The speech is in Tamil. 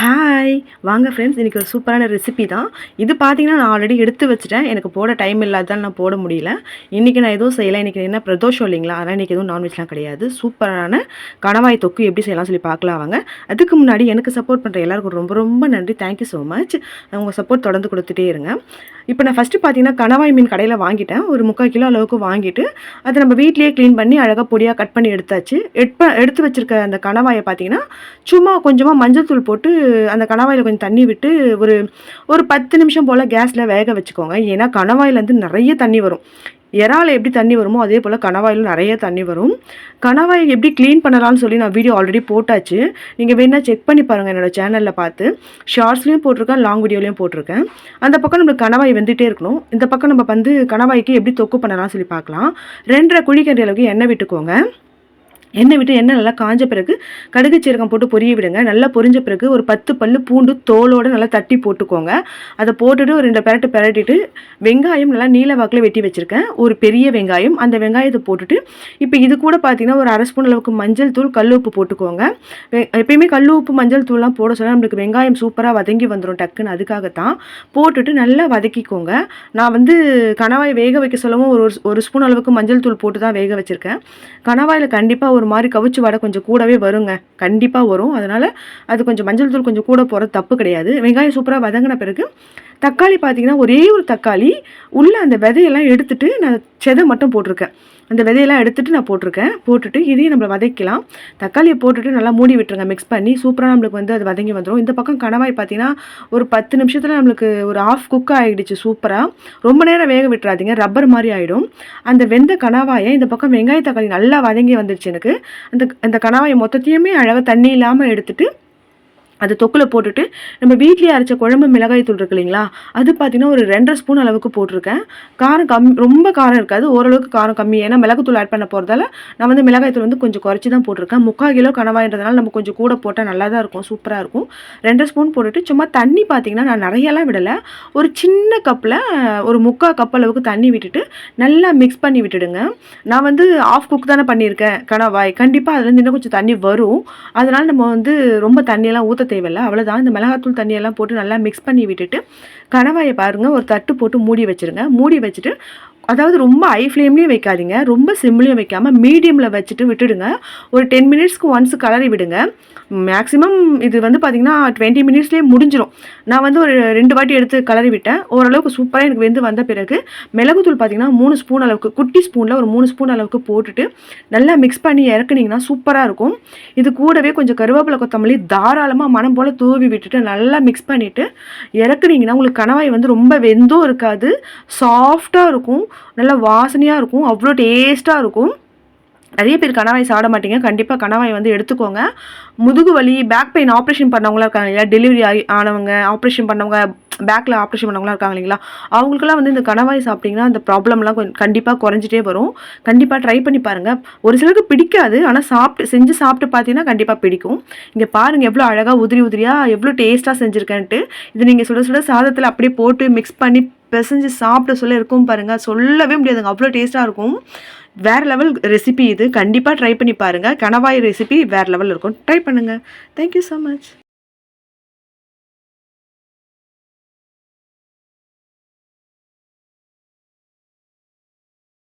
ஹாய் வாங்க ஃப்ரெண்ட்ஸ் இன்றைக்கி ஒரு சூப்பரான ரெசிபி தான். இது பார்த்தீங்கன்னா நான் ஆல்ரெடி எடுத்து வச்சுட்டேன். எனக்கு போட டைம் இல்லாததால் நான் போட முடியல. இன்றைக்கி நான் எதுவும் செய்யலை. இன்றைக்கி என்ன பிரதோஷம் இல்லைங்களா? அதனால் இன்றைக்கி எதுவும் நான்வெஜ்லாம் கிடையாது. சூப்பரான கணவாய் தொக்கு எப்படி செய்யலாம் சொல்லி பார்க்கலாம் வாங்க. அதுக்கு முன்னாடி எனக்கு சப்போர்ட் பண்ணுற எல்லாருக்கும் ரொம்ப ரொம்ப நன்றி. தேங்க்யூ ஸோ மச் உங்கள் சப்போர்ட் தொடர்ந்து கொடுத்துட்டே இருங்க. இப்போ நான் ஃபஸ்ட்டு பார்த்தீங்கன்னா கணவாய் மீன் கடையில் வாங்கிட்டேன். ஒரு முக்கால் கிலோ அளவுக்கு வாங்கிட்டு அதை நம்ம வீட்லேயே க்ளீன் பண்ணி அழகாக பொடியாக கட் பண்ணி எடுத்தாச்சு. எடுப்ப எடுத்து வச்சிருக்க அந்த கணவாயை பார்த்தீங்கன்னா சும்மா கொஞ்சமாக மஞ்சள் தூள் போட்டு அந்த கணவாயில் கொஞ்சம் தண்ணி விட்டு ஒரு ஒரு பத்து நிமிஷம் போல் கேஸில் வேக வச்சுக்கோங்க. ஏன்னா கணவாயிலேருந்து நிறைய தண்ணி வரும். இறால் எப்படி தண்ணி வருமோ அதே போல் கணவாயிலும் நிறைய தண்ணி வரும். கணவாய் எப்படி க்ளீன் பண்ணலாம்னு சொல்லி நான் வீடியோ ஆல்ரெடி போட்டாச்சு. நீங்கள் வேணால் செக் பண்ணி பாருங்கள் என்னோடய சேனலில் பார்த்து. ஷார்ட்ஸ்லேயும் போட்டிருக்கேன் லாங் வீடியோலையும் போட்டிருக்கேன். அந்த பக்கம் நம்மளுக்கு கணவாய் வந்துகிட்டே இருக்கணும். இந்த பக்கம் நம்ம வந்து கணவாய்க்கு எப்படி தொக்கு பண்ணலாம்னு சொல்லி பார்க்கலாம். ரெண்டரை குழிக்கண்டி அளவுக்கு எண்ணெய் விட்டுக்கோங்க. எண்ணெய் விட்டு எண்ணெய் நல்லா காஞ்ச பிறகு கடுகு சீரகம் போட்டு பொரிய விடுங்க. நல்லா பொரிஞ்ச பிறகு ஒரு பத்து பல்லு பூண்டு தோலோடு நல்லா தட்டி போட்டுக்கோங்க. அதை போட்டுட்டு ஒரு ரெண்டு பெரட்டு பெரட்டிட்டு வெங்காயம் நல்லா நீல வாக்கில் வெட்டி வச்சுருக்கேன். ஒரு பெரிய வெங்காயம். அந்த வெங்காயத்தை போட்டுட்டு இப்போ இது கூட பார்த்தீங்கன்னா ஒரு அரை ஸ்பூன் அளவுக்கு மஞ்சள் தூள் கல் உப்பு போட்டுக்கோங்க. எப்பயுமே கல் உப்பு மஞ்சள் தூள்லாம் போட சொல்ல நம்மளுக்கு வெங்காயம் சூப்பராக வதங்கி வந்துடும் டக்குன்னு. அதுக்காகத்தான் போட்டுட்டு நல்லா வதக்கிக்கோங்க. நான் வந்து கணவாய் வேக வைக்க சொல்லவும் ஒரு ஒரு ஸ்பூன் அளவுக்கு மஞ்சள் தூள் போட்டு தான் வேக வச்சுருக்கேன். கணவாயில் கண்டிப்பாக ஒரு மாதிரி கவிச்சு வடை கொஞ்சம் கூடவே வருங்க. கண்டிப்பாக வரும். அதனால் அது கொஞ்சம் மஞ்சள் தூள் கொஞ்சம் கூட போகிறது தப்பு கிடையாது. வெங்காயம் சூப்பராக வதங்கின பிறகு தக்காளி பார்த்தீங்கன்னா ஒரே ஒரு தக்காளி. உள்ளே அந்த விதையெல்லாம் எடுத்துகிட்டு நான் செதை மட்டும் போட்டிருக்கேன். அந்த விதையெல்லாம் எடுத்துகிட்டு நான் போட்டிருக்கேன். போட்டுட்டு இதையும் நம்ம வதக்கலாம். தக்காளியை போட்டுட்டு நல்லா மூடி விட்டுருங்க. மிக்ஸ் பண்ணி சூப்பராக நம்மளுக்கு வந்து அது வதங்கி வந்துடும் இந்த பக்கம் கணவாய் பார்த்தீங்கன்னா ஒரு பத்து நிமிஷத்தில் நம்மளுக்கு ஒரு ஆஃப் குக் ஆகிடுச்சு சூப்பராக ரொம்ப நேரம் வேக விட்டுறாதீங்க. ரப்பர் மாதிரி ஆகிடும் அந்த வெந்த கணவாயை இந்த பக்கம் வெங்காய தக்காளி நல்லா வதங்கி வந்துடுச்சு எனக்கு. அந்த அந்த கணவாயை மொத்தத்தையுமே அழகாக தண்ணி இல்லாமல் எடுத்துகிட்டு அது தொக்கில் போட்டுட்டு நம்ம வீட்லேயே அரைச்ச குழம்பு மிளகாய் தூள் இருக்கு இல்லைங்களா? அது பார்த்தீங்கன்னா ஒரு ரெண்டரை ஸ்பூன் அளவுக்கு போட்டிருக்கேன். காரம் கம் ரொம்ப காரம் இருக்காது. ஓரளவுக்கு காரம் கம்மி. ஏன்னா மிளகாத்தூள் ஆட் பண்ண போகிறதால நான் வந்து மிளகாய் தூள் வந்து கொஞ்சம் குறைச்சி தான் போட்டிருக்கேன். முக்கால் கிலோ கனவாயின்றதுனால நம்ம கொஞ்சம் கூட போட்டால் நல்லா தான் இருக்கும். சூப்பராக இருக்கும். ரெண்டு ஸ்பூன் போட்டுட்டு சும்மா தண்ணி பார்த்தீங்கன்னா நான் நிறையெல்லாம் விடலை. ஒரு சின்ன கப்பில் ஒரு முக்கால் கப் அளவுக்கு தண்ணி விட்டுட்டு நல்லா மிக்ஸ் பண்ணி விட்டுடுங்க. நான் வந்து ஆஃப் குக் தானே பண்ணியிருக்கேன் கனவாய் கண்டிப்பாக அதுலேருந்து இன்னும் கொஞ்சம் தண்ணி வரும். அதனால் நம்ம வந்து ரொம்ப தண்ணியெல்லாம் ஊற்ற தேவையில்லை. அவ்வளோதான் இந்த மிளகாத்தூள் தண்ணியெல்லாம் போட்டு நல்லா மிக்ஸ் பண்ணி விட்டுட்டு கணவாயை பாருங்கள் ஒரு தட்டு போட்டு மூடி வச்சுருங்க. மூடி வச்சுட்டு அதாவது ரொம்ப ஹை ஃப்ளேம்லேயும் வைக்காதீங்க. ரொம்ப சிம்லேயும் வைக்காமல் மீடியமில் வச்சுட்டு விட்டுடுங்க. ஒரு டென் மினிட்ஸ்க்கு ஒன்ஸ் கலரி விடுங்க. மேக்ஸிமம் இது வந்து பார்த்திங்கன்னா டுவெண்ட்டி மினிட்ஸ்லேயே முடிஞ்சிடும் நான் வந்து ஒரு ரெண்டு வாட்டி எடுத்து கலரி விட்டேன். ஓரளவுக்கு சூப்பராக எனக்கு வெந்து வந்த பிறகு மிளகுத்தூள் பார்த்திங்கன்னா மூணு ஸ்பூன் அளவுக்கு குட்டி ஸ்பூனில் ஒரு மூணு ஸ்பூன் அளவுக்கு போட்டுட்டு நல்லா மிக்ஸ் பண்ணி இறக்குனிங்கன்னா சூப்பராக இருக்கும். இது கூடவே கொஞ்சம் கருவேப்பிலை கொத்தமல்லி தாராளமாக மனம் போல் தூவி விட்டுட்டு நல்லா மிக்ஸ் பண்ணிவிட்டு இறக்குனிங்கன்னா உங்களுக்கு கணவாய் வந்து ரொம்ப வெந்தும் இருக்காது. சாஃப்டாக இருக்கும். நல்லா வாசனையாக இருக்கும் அவ்வளோ டேஸ்ட்டாக இருக்கும். நிறைய பேர் கணவாய் சாப்பிட மாட்டீங்க கண்டிப்பாக கணவாய் வந்து எடுத்துக்கோங்க. முதுகு வலி பேக் பெயின் ஆப்ரேஷன் பண்ணவங்களாம் இருக்காங்க இல்லையா? டெலிவரி ஆகி ஆனவங்க ஆப்ரேஷன் பண்ணவங்க பேக்கில் ஆப்ரேஷன் பண்ணவங்களாம் இருக்காங்க இல்லைங்களா? அவங்களுக்குலாம் வந்து இந்த கணவாய் சாப்பிட்டிங்கன்னா அந்த ப்ராப்ளம்லாம் கொஞ்சம் கண்டிப்பாக குறைஞ்சிட்டே வரும். கண்டிப்பாக ட்ரை பண்ணி பாருங்கள் ஒரு சிலருக்கு பிடிக்காது ஆனால் சாப்பிட்டு செஞ்சு சாப்பிட்டு பார்த்தீங்கன்னா கண்டிப்பாக பிடிக்கும். இங்கே பாருங்கள் எவ்வளோ அழகாக உதிரி உதிரியாக எவ்வளோ டேஸ்ட்டாக செஞ்சுருக்கேன்ட்டு. இது நீங்கள் சுட சுட சாதத்தில் அப்படியே போட்டு மிக்ஸ் பண்ணி பிசைஞ்சு சாப்பிட சொல்ல இருக்கும் பாருங்கள் சொல்லவே முடியாதுங்க. அவ்வளோ டேஸ்ட்டாக இருக்கும். வேறு லெவல் ரெசிபி இது. கண்டிப்பாக ட்ரை பண்ணி பாருங்கள் கணவாய் ரெசிபி வேறு லெவல் இருக்கும். ட்ரை பண்ணுங்கள் தேங்க்யூ ஸோ மச்